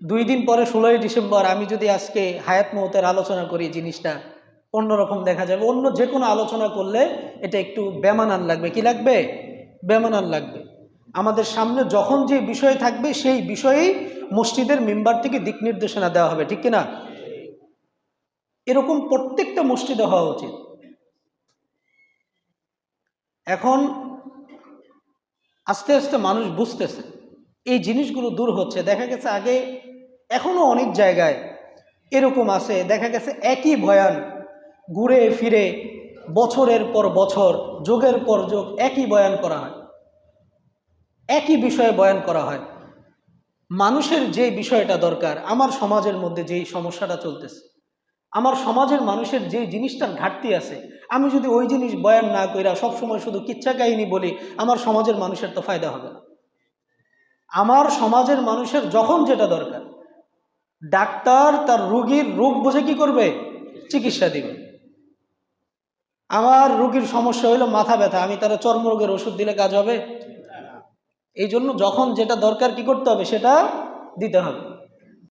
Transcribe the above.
দুই দিন পরে ষোলোই ডিসেম্বর আমি যদি আজকে হায়াত মৌতের আলোচনা করি জিনিসটা অন্যরকম দেখা যাবে। অন্য যে কোনো আলোচনা করলে এটা একটু বেমানান লাগবে। কি লাগবে? বেমানান লাগবে। আমাদের সামনে যখন যে বিষয় থাকবে, সেই বিষয়েই মসজিদের মেম্বার থেকে দিক নির্দেশনা দেওয়া হবে। ঠিক কিনা? এরকম প্রত্যেকটা মসজিদে হওয়া উচিত। এখন আস্তে আস্তে মানুষ বুঝতেছে, এই জিনিসগুলো দূর হচ্ছে। দেখা গেছে আগে এখনও অনেক জায়গায় এরকম আছে। দেখা গেছে একই বয়ান ঘুরে ফিরে, বছরের পর বছর, যোগের পর যোগ একই বয়ান করা হয়। একই বিষয়ে বয়ান করা হয়। মানুষের যে বিষয়টা দরকার, আমার সমাজের মধ্যে যেই সমস্যাটা চলতেছে, আমার সমাজের মানুষের যে জিনিসটার ঘাটতি আছে, আমি যদি ওই জিনিস বয়ান না কইরা সবসময় শুধু কিচ্ছা কাহিনী বলি, আমার সমাজের মানুষের তো ফায়দা হবে না। আমার সমাজের মানুষের যখন যেটা দরকার ডাক্তার তার রুগীর রোগ বুঝে কি করবে? চিকিৎসা দিবে। আমার রুগীর সমস্যা হইল মাথা ব্যথা। আমি তারা চর্মরোগের ওষুধ দিলে কাজ হবে? এই জন্য যখন যেটা দরকার কি করতে হবে, সেটা দিতে হবে।